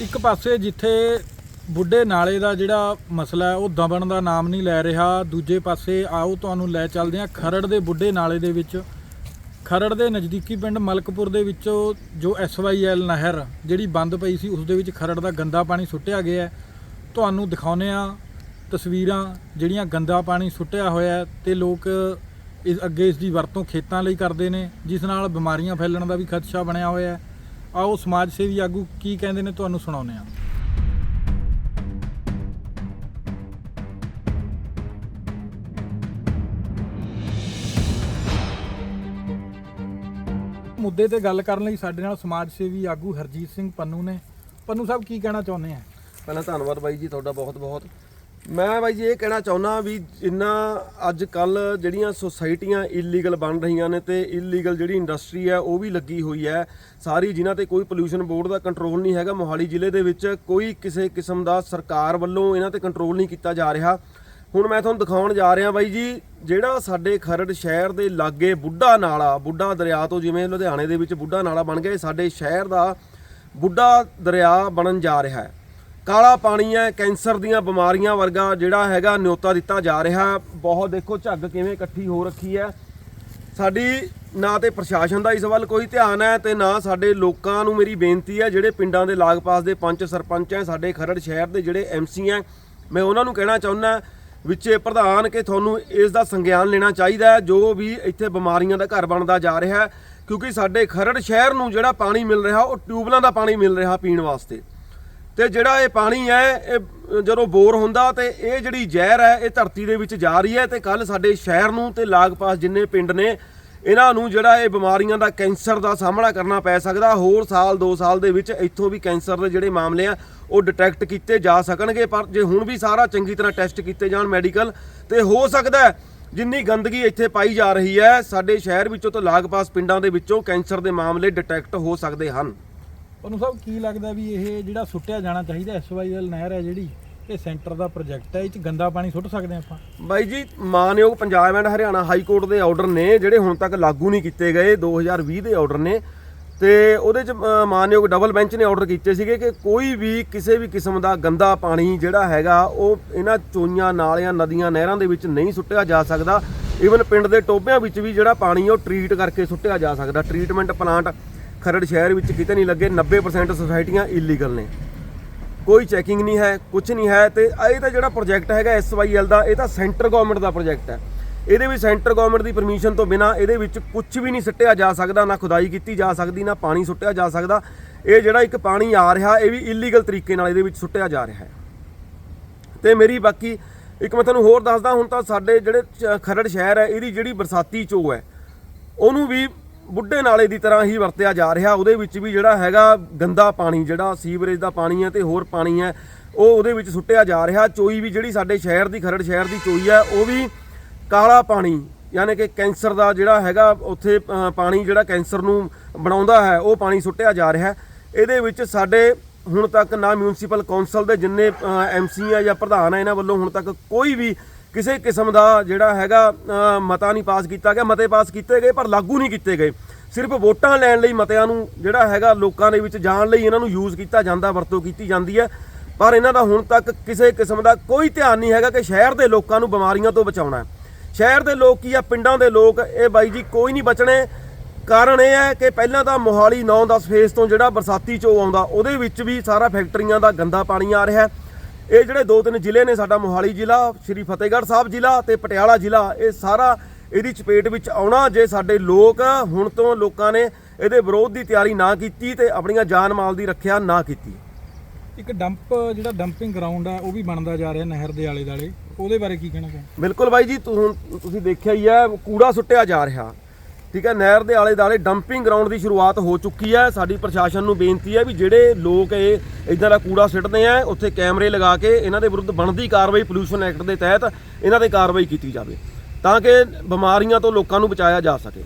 ਇੱਕ ਪਾਸੇ ਜਿੱਥੇ ਬੁੱਢੇ ਨਾਲੇ ਦਾ ਜਿਹੜਾ ਮਸਲਾ ਹੈ, ਉਹ ਦਬਣ ਦਾ ਨਾਮ ਨਹੀਂ ਲੈ ਰਿਹਾ। ਦੂਜੇ ਪਾਸੇ ਆਓ ਤੁਹਾਨੂੰ ਲੈ ਚੱਲਦੇ ਹਾਂ, ਖਰੜ ਦੇ ਬੁੱਢੇ ਨਾਲੇ ਦੇ ਵਿੱਚ। ਖਰੜ ਦੇ ਨਜ਼ਦੀਕੀ ਪਿੰਡ ਮਲਕਪੁਰ ਦੇ ਵਿੱਚੋਂ ਜੋ ਐਸਵਾਈਐਲ ਨਹਿਰ ਜਿਹੜੀ ਬੰਦ ਪਈ ਸੀ, ਉਸ ਦੇ ਵਿੱਚ ਖਰੜ ਦਾ ਗੰਦਾ ਪਾਣੀ ਸੁੱਟਿਆ ਗਿਆ ਹੈ। ਤੁਹਾਨੂੰ ਦਿਖਾਉਨੇ ਆ ਤਸਵੀਰਾਂ ਜਿਹੜੀਆਂ ਗੰਦਾ ਪਾਣੀ ਸੁੱਟਿਆ ਹੋਇਆ ਹੈ ਤੇ ਲੋਕ ਇਸ ਅੱਗੇ ਇਸ ਦੀ ਵਰਤੋਂ ਖੇਤਾਂ ਲਈ ਕਰਦੇ ਨੇ, ਜਿਸ ਨਾਲ ਬਿਮਾਰੀਆਂ ਫੈਲਣ ਦਾ ਵੀ ਖਦਸ਼ਾ ਬਣਿਆ ਹੋਇਆ ਹੈ। ਆਓ ਸਮਾਜ ਸੇਵੀ ਆਗੂ ਕੀ ਕਹਿੰਦੇ ਨੇ ਤੁਹਾਨੂੰ ਸੁਣਾਉਂਦੇ ਆ ਮੁੱਦੇ ਤੇ ਗੱਲ ਕਰਨ ਲਈ ਸਾਡੇ ਨਾਲ ਸਮਾਜ ਸੇਵੀ ਆਗੂ ਹਰਜੀਤ ਸਿੰਘ ਪੰਨੂ ਨੇ। ਪੰਨੂ ਸਾਹਿਬ, ਕੀ ਕਹਿਣਾ ਚਾਹੁੰਦੇ ਆ? ਪਹਿਲਾਂ ਧੰਨਵਾਦ ਬਾਈ ਜੀ, ਤੁਹਾਡਾ ਬਹੁਤ ਬਹੁਤ ਮੈਂ ਬਾਈ ਜੀ ਇਹ ਕਹਿਣਾ ਚਾਹੁੰਦਾ ਵੀ ਜਿੰਨਾ ਅੱਜ ਕੱਲ ਜਿਹੜੀਆਂ ਸੁਸਾਇਟੀਆਂ ਇਲੀਗਲ ਬਣ ਰਹੀਆਂ ਨੇ ਤੇ ਇਲੀਗਲ ਜਿਹੜੀ ਇੰਡਸਟਰੀ ਹੈ, ਉਹ ਵੀ ਲੱਗੀ ਹੋਈ ਹੈ। ਸਾਰੀ ਜਿਨ੍ਹਾਂ ਤੇ ਕੋਈ ਪੋਲੂਸ਼ਨ ਬੋਰਡ ਦਾ ਕੰਟਰੋਲ ਨਹੀਂ ਹੈਗਾ, ਮੋਹਾਲੀ ਜ਼ਿਲ੍ਹੇ ਦੇ ਵਿੱਚ ਕੋਈ ਕਿਸੇ ਕਿਸਮ ਦਾ ਸਰਕਾਰ ਵੱਲੋਂ ਇਹਨਾਂ ਤੇ ਕੰਟਰੋਲ ਨਹੀਂ ਕੀਤਾ ਜਾ ਰਿਹਾ। ਹੁਣ ਮੈਂ ਤੁਹਾਨੂੰ ਦਿਖਾਉਣ ਜਾ ਰਿਹਾ ਬਾਈ ਜੀ, ਜਿਹੜਾ ਸਾਡੇ ਖਰੜ ਸ਼ਹਿਰ ਦੇ ਲਾਗੇ ਬੁੱਢਾ ਨਾਲਾ, ਬੁੱਢਾ ਦਰਿਆ ਤੋਂ ਜਿਵੇਂ ਲੁਧਿਆਣੇ ਦੇ ਵਿੱਚ ਬੁੱਢਾ ਨਾਲਾ ਬਣ ਗਿਆ ਸਾਡੇ ਸ਼ਹਿਰ ਦਾ ਬੁੱਢਾ ਦਰਿਆ ਬਣਨ ਜਾ ਰਿਹਾ ਹੈ। ਕਾਲਾ ਪਾਣੀ ਹੈ, ਕੈਂਸਰ ਦੀਆਂ ਬਿਮਾਰੀਆਂ ਵਰਗਾ ਜਿਹੜਾ ਹੈਗਾ ਨਿਯੋਤਾ ਦਿੱਤਾ ਜਾ ਰਿਹਾ। ਬਹੁਤ ਦੇਖੋ, ਝੱਗ ਕਿਵੇਂ ਇਕੱਠੀ ਹੋ ਰੱਖੀ ਹੈ। ਸਾਡੀ ਨਾ ਤੇ ਪ੍ਰਸ਼ਾਸਨ ਦਾ ਇਸ ਵੱਲ ਕੋਈ ਧਿਆਨ ਹੈ ਤੇ ਨਾ ਸਾਡੇ ਲੋਕਾਂ ਨੂੰ ਮੇਰੀ ਬੇਨਤੀ ਹੈ, ਜਿਹੜੇ ਪਿੰਡਾਂ ਦੇ ਲਾਗ-ਪਾਸ ਦੇ ਪੰਚ ਸਰਪੰਚ ਹੈ, ਸਾਡੇ ਖਰੜ ਸ਼ਹਿਰ ਦੇ ਜਿਹੜੇ ਐਮਸੀ ਹੈ, ਮੈਂ ਉਹਨਾਂ ਨੂੰ ਕਹਿਣਾ ਚਾਹੁੰਦਾ ਵਿੱਚੇ ਪ੍ਰਧਾਨ ਕਿ ਤੁਹਾਨੂੰ ਇਸ ਦਾ ਸੰਗਿਆਨ ਲੈਣਾ ਚਾਹੀਦਾ ਹੈ, ਜੋ ਵੀ ਇੱਥੇ ਬਿਮਾਰੀਆਂ ਦਾ ਘਰ ਬਣਦਾ ਜਾ ਰਿਹਾ ਕਿਉਂਕਿ ਸਾਡੇ ਖਰੜ ਸ਼ਹਿਰ ਨੂੰ ਜਿਹੜਾ ਪਾਣੀ ਮਿਲ ਰਿਹਾ, ਉਹ ਟਿਊਬਲਾਂ ਦਾ ਪਾਣੀ ਮਿਲ ਰਿਹਾ ਪੀਣ ਵਾਸਤੇ। ਤੇ ਜਿਹੜਾ ਇਹ ਪਾਣੀ ਹੈ, ਇਹ ਜਦੋਂ ਬੋਰ ਹੁੰਦਾ ਤੇ ਇਹ ਜਿਹੜੀ ਜ਼ਹਿਰ ਹੈ, ਇਹ ਧਰਤੀ ਦੇ ਵਿੱਚ ਜਾ ਰਹੀ ਹੈ ਤੇ ਕੱਲ ਸਾਡੇ ਸ਼ਹਿਰ ਨੂੰ ਤੇ ਲਾਗ-ਪਾਸ ਜਿੰਨੇ ਪਿੰਡ ਨੇ, ਇਹਨਾਂ ਨੂੰ ਜਿਹੜਾ ਇਹ ਬਿਮਾਰੀਆਂ ਦਾ ਕੈਂਸਰ ਦਾ ਸਾਹਮਣਾ ਕਰਨਾ ਪੈ ਸਕਦਾ। ਹੋਰ ਸਾਲ 2 ਸਾਲ ਦੇ ਵਿੱਚ ਇੱਥੋਂ ਵੀ ਕੈਂਸਰ ਦੇ ਜਿਹੜੇ ਮਾਮਲੇ ਆ, ਉਹ ਡਿਟੈਕਟ ਕੀਤੇ ਜਾ ਸਕਣਗੇ। ਪਰ ਜੇ ਹੁਣ ਵੀ ਸਾਰਾ ਚੰਗੀ ਤਰ੍ਹਾਂ ਟੈਸਟ ਕੀਤੇ ਜਾਣ ਮੈਡੀਕਲ, ਤੇ ਹੋ ਸਕਦਾ ਜਿੰਨੀ ਗੰਦਗੀ ਇੱਥੇ ਪਾਈ ਜਾ ਰਹੀ ਹੈ, ਸਾਡੇ ਸ਼ਹਿਰ ਵਿੱਚੋਂ ਤੇ ਲਾਗ-ਪਾਸ ਪਿੰਡਾਂ ਦੇ ਵਿੱਚੋਂ ਕੈਂਸਰ ਦੇ ਮਾਮਲੇ ਡਿਟੈਕਟ ਹੋ ਸਕਦੇ ਹਨ। ਤੁਹਾਨੂੰ ਸਭ ਕੀ ਲੱਗਦਾ ਵੀ ਇਹ ਜਿਹੜਾ ਸੁੱਟਿਆ ਜਾਣਾ ਚਾਹੀਦਾ ਐਸਵਾਈਐਲ ਨਹਿਰ ਹੈ ਜਿਹੜੀ, ਇਹ ਸੈਂਟਰ ਦਾ ਪ੍ਰੋਜੈਕਟ ਹੈ, ਇਹ ਚ ਗੰਦਾ ਪਾਣੀ ਸੁੱਟ ਸਕਦੇ ਆਪਾਂ? ਬਾਈ ਜੀ, ਮਾਨਯੋਗ Punjab and Haryana high court ਦੇ ਆਰਡਰ ਨੇ, ਜਿਹੜੇ ਹੁਣ ਤੱਕ ਲਾਗੂ ਨਹੀਂ ਕੀਤੇ ਗਏ 2020 ਦੇ ਆਰਡਰ ਨੇ, ਤੇ ਉਹਦੇ ਚ ਮਾਨਯੋਗ ਡਬਲ ਬੈਂਚ ਨੇ ਆਰਡਰ ਕੀਤੇ ਸੀਗੇ ਕਿ ਕੋਈ ਵੀ ਕਿਸੇ ਵੀ ਕਿਸਮ ਦਾ ਗੰਦਾ ਪਾਣੀ ਜਿਹੜਾ ਹੈਗਾ, ਉਹ ਇਹਨਾਂ ਚੋਈਆਂ, ਨਾਲਿਆਂ, ਨਦੀਆਂ, ਨਹਿਰਾਂ ਦੇ ਵਿੱਚ ਨਹੀਂ ਸੁੱਟਿਆ ਜਾ ਸਕਦਾ। ਈਵਨ ਪਿੰਡ ਦੇ ਟੋਭਿਆਂ ਵਿੱਚ ਵੀ ਜਿਹੜਾ ਪਾਣੀ ਉਹ ਟਰੀਟ ਕਰਕੇ ਸੁੱਟਿਆ ਜਾ ਸਕਦਾ। ਟਰੀਟਮੈਂਟ ਪਲਾਂਟ ਖਰੜ ਸ਼ਹਿਰ ਵਿੱਚ ਕਿਤੇ ਨਹੀਂ ਲੱਗੇ 90% ਸੁਸਾਇਟੀਆਂ ਇਲੀਗਲ ਨੇ। ਕੋਈ ਚੈਕਿੰਗ ਨਹੀਂ ਹੈ ਕੁਝ ਨਹੀਂ ਹੈ ਤੇ ਇਹ ਤਾਂ ਜਿਹੜਾ ਪ੍ਰੋਜੈਕਟ ਹੈਗਾ ਐਸਵਾਈਐਲ ਦਾ, ਇਹ ਤਾਂ ਸੈਂਟਰ ਗਵਰਨਮੈਂਟ ਦਾ ਪ੍ਰੋਜੈਕਟ ਹੈ। ਇਹਦੇ ਵਿੱਚ ਸੈਂਟਰ ਗਵਰਨਮੈਂਟ ਦੀ ਪਰਮਿਸ਼ਨ ਤੋਂ ਬਿਨਾ ਇਹਦੇ ਵਿੱਚ ਕੁਝ ਵੀ ਨਹੀਂ ਸਿੱਟਿਆ ਜਾ ਸਕਦਾ, ਨਾ ਖੁਦਾਈ ਕੀਤੀ ਜਾ ਸਕਦੀ, ਨਾ ਪਾਣੀ ਸੁੱਟਿਆ ਜਾ ਸਕਦਾ। ਇਹ ਜਿਹੜਾ ਇੱਕ ਪਾਣੀ ਆ ਰਿਹਾ, ਇਹ ਵੀ ਇਲੀਗਲ ਤਰੀਕੇ ਨਾਲ ਇਹਦੇ ਵਿੱਚ ਸੁੱਟਿਆ ਜਾ ਰਿਹਾ ਹੈ। ਤੇ ਮੇਰੀ ਬਾਕੀ ਇੱਕ ਮੈਂ ਤੁਹਾਨੂੰ ਹੋਰ ਦੱਸਦਾ, ਹੁਣ ਤਾਂ ਸਾਡੇ ਜਿਹੜੇ ਖਰੜ ਸ਼ਹਿਰ ਹੈ, ਇਹਦੀ ਜਿਹੜੀ ਬਰਸਾਤੀ ਚੋ ਹੈ, ਉਹਨੂੰ ਵੀ ਬੁੱਢੇ ਨਾਲੇ ਦੀ ਤਰ੍ਹਾਂ ਹੀ ਵਰਤਿਆ ਜਾ ਰਿਹਾ। ਉਹਦੇ ਵਿੱਚ ਵੀ ਜਿਹੜਾ ਹੈਗਾ ਗੰਦਾ ਪਾਣੀ, ਜਿਹੜਾ ਸੀਵਰੇਜ ਦਾ ਪਾਣੀ ਹੈ ਤੇ ਹੋਰ ਪਾਣੀ ਹੈ, ਉਹ ਉਹਦੇ ਵਿੱਚ ਸੁੱਟਿਆ ਜਾ ਰਿਹਾ। ਚੋਈ ਵੀ ਜਿਹੜੀ ਸਾਡੇ ਸ਼ਹਿਰ ਦੀ, ਖਰੜ ਸ਼ਹਿਰ ਦੀ ਚੋਈ ਹੈ, ਉਹ ਵੀ ਕਾਲਾ ਪਾਣੀ, ਯਾਨੀ ਕਿ ਕੈਂਸਰ ਦਾ ਜਿਹੜਾ ਹੈਗਾ, ਉੱਥੇ ਪਾਣੀ ਜਿਹੜਾ ਕੈਂਸਰ ਨੂੰ ਬਣਾਉਂਦਾ ਹੈ, ਉਹ ਪਾਣੀ ਸੁੱਟਿਆ ਜਾ ਰਿਹਾ। ਇਹਦੇ ਵਿੱਚ ਸਾਡੇ ਹੁਣ ਤੱਕ ਨਾ ਮਿਊਨਿਸਪਲ ਕੌਂਸਲ ਦੇ ਜਿੰਨੇ ਐਮਸੀ ਆ ਜਾਂ ਪ੍ਰਧਾਨ ਆ ਇਹਨਾਂ ਵੱਲੋਂ ਹੁਣ ਤੱਕ ਕੋਈ ਵੀ ਕਿਸੇ ਕਿਸਮ ਦਾ ਜਿਹੜਾ ਹੈਗਾ ਮਤਾ ਨਹੀਂ ਪਾਸ ਕੀਤਾ ਗਿਆ। ਮਤੇ ਪਾਸ ਕੀਤੇ ਗਏ, ਪਰ ਲਾਗੂ ਨਹੀਂ ਕੀਤੇ ਗਏ। ਸਿਰਫ ਵੋਟਾਂ ਲੈਣ ਲਈ ਮਤਿਆਂ ਨੂੰ ਜਿਹੜਾ ਹੈਗਾ, ਲੋਕਾਂ ਦੇ ਵਿੱਚ ਜਾਣ ਲਈ ਇਹਨਾਂ ਨੂੰ ਯੂਜ਼ ਕੀਤਾ ਜਾਂਦਾ, ਵਰਤੋਂ ਕੀਤੀ ਜਾਂਦੀ ਹੈ। ਪਰ ਇਹਨਾਂ ਦਾ ਹੁਣ ਤੱਕ ਕਿਸੇ ਕਿਸਮ ਦਾ ਕੋਈ ਧਿਆਨ ਨਹੀਂ ਹੈਗਾ ਕਿ ਸ਼ਹਿਰ ਦੇ ਲੋਕਾਂ ਨੂੰ ਬਿਮਾਰੀਆਂ ਤੋਂ ਬਚਾਉਣਾ ਹੈ। ਸ਼ਹਿਰ ਦੇ ਲੋਕ ਕੀ ਆ, ਪਿੰਡਾਂ ਦੇ ਲੋਕ, ਇਹ ਬਾਈ ਜੀ ਕੋਈ ਨਹੀਂ ਬਚਣੇ। ਕਾਰਨ ਇਹ ਹੈ ਕਿ ਪਹਿਲਾਂ ਤਾਂ ਮੋਹਾਲੀ 9-10 ਫੇਸ ਤੋਂ ਜਿਹੜਾ ਬਰਸਾਤੀ ਚੋ ਆਉਂਦਾ, ਉਹਦੇ ਵਿੱਚ ਵੀ ਸਾਰਾ ਫੈਕਟਰੀਆਂ ਦਾ ਗੰਦਾ ਪਾਣੀ ਆ ਰਿਹਾ ਹੈ। ਇਹ ਜਿਹੜੇ ਦੋ ਤਿੰਨ ਜ਼ਿਲ੍ਹੇ ਨੇ ਸਾਡਾ ਮੋਹਾਲੀ ਜ਼ਿਲ੍ਹਾ ਸ਼੍ਰੀ ਫਤਿਹਗੜ੍ਹ ਸਾਹਿਬ ਜ਼ਿਲ੍ਹਾ ਤੇ ਪਟਿਆਲਾ ਜ਼ਿਲ੍ਹਾ ਇਹ ਸਾਰਾ ਇਹਦੀ ਚਪੇਟ ਵਿੱਚ ਆਉਣਾ ਜੇ ਸਾਡੇ ਲੋਕ ਹੁਣ ਤੋਂ ਲੋਕਾਂ ਨੇ ਇਹਦੇ ਵਿਰੋਧ ਦੀ ਤਿਆਰੀ ਨਾ ਕੀਤੀ ਤੇ ਆਪਣੀਆਂ ਜਾਨ ਮਾਲ ਦੀ ਰੱਖਿਆ ਨਾ ਕੀਤੀ। ਇੱਕ ਡੰਪ ਜਿਹੜਾ ਡੰਪਿੰਗ ਗਰਾਊਂਡ ਹੈ ਉਹ ਵੀ ਬਣਦਾ ਜਾ ਰਿਹਾ ਨਹਿਰ ਦੇ ਆਲੇ ਦਾਲੇ ਉਹਦੇ ਬਾਰੇ ਕੀ ਕਹਿਣਾ ਚਾਹੁੰਦੇ ਬਿਲਕੁਲ ਬਾਈ ਜੀ ਤੁਸੀਂ ਦੇਖਿਆ ਹੀ ਹੈ ਕੂੜਾ ਸੁੱਟਿਆ ਜਾ ਰਿਹਾ। ਠੀਕ ਹੈ, ਨਹਿਰ ਦੇ ਆਲੇ ਦਾਲੇ ਡੰਪਿੰਗ ਗਰਾਊਂਡ ਦੀ ਸ਼ੁਰੂਆਤ ਹੋ ਚੁੱਕੀ ਹੈ। ਸਾਡੀ ਪ੍ਰਸ਼ਾਸਨ ਨੂੰ ਬੇਨਤੀ ਹੈ ਵੀ ਜਿਹੜੇ ਲੋਕ ਇਹ ਇਦਾਂ ਦਾ ਕੂੜਾ ਸਿੱਟਦੇ ਆ, ਉੱਥੇ ਕੈਮਰੇ ਲਗਾ ਕੇ ਇਹਨਾਂ ਦੇ ਵਿਰੁੱਧ ਬਣਦੀ ਕਾਰਵਾਈ ਪੋਲੂਸ਼ਨ ਐਕਟ ਦੇ ਤਹਿਤ ਇਹਨਾਂ ਤੇ ਕਾਰਵਾਈ ਕੀਤੀ ਜਾਵੇ, ਤਾਂ ਕਿ ਬਿਮਾਰੀਆਂ ਤੋਂ ਲੋਕਾਂ ਨੂੰ ਬਚਾਇਆ ਜਾ ਸਕੇ।